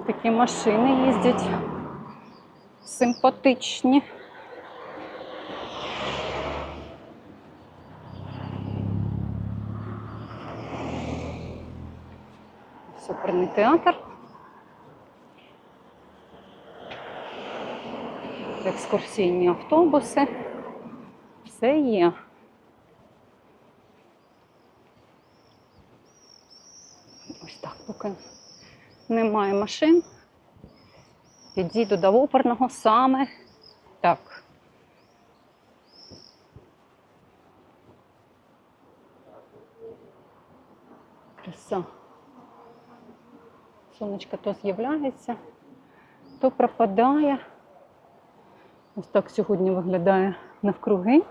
Такі машини їздять. Симпатичні. Суперний театр. Екскурсійні автобуси. Все є. Ось так, поки немає машин. Підійду до оперного саме. Так. Краса. Сонечко то з'являється, то пропадає. Ось так сьогодні виглядає навкруги.